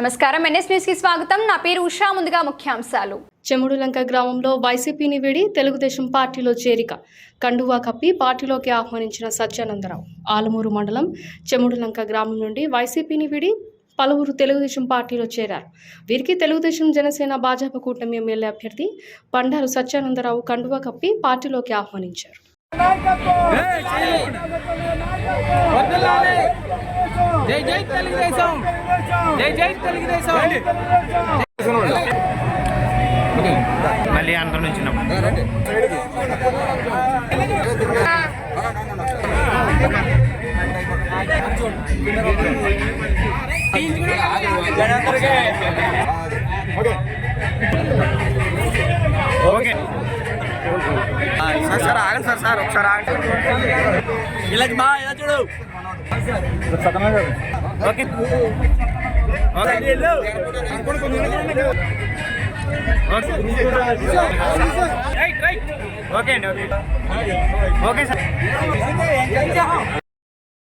నమస్కారం ఎన్ఎస్ న్యూస్కి స్వాగతం నా పేరు ఉషా ముందుగా ముఖ్యాంశాలు చెముడులంక గ్రామంలో వైసీపీని వీడి తెలుగుదేశం పార్టీలో చేరిక కండువా కప్పి పార్టీలోకి ఆహ్వానించిన సత్యానందరావు ఆలమూరు మండలం చెముడులంక గ్రామం నుండి వైసీపీని వీడి పలువురు తెలుగుదేశం పార్టీలో చేరారు వీరికి తెలుగుదేశం జనసేన భాజపా కూటమి ఎమ్మెల్యే అభ్యర్థి బండారు సత్యానందరావు కండువా కప్పి పార్టీలోకి ఆహ్వానించారు జై జై తెలుగుదేశం మళ్ళీ అందరం నుంచి ఓకే. సార్ సార్ ఆగండి సార్ సార్ ఒకసారి ఆగండి. ఇలా బా ఇలా చూడు. ఓకే. ఓకే అండి ఓకే. Okay sir.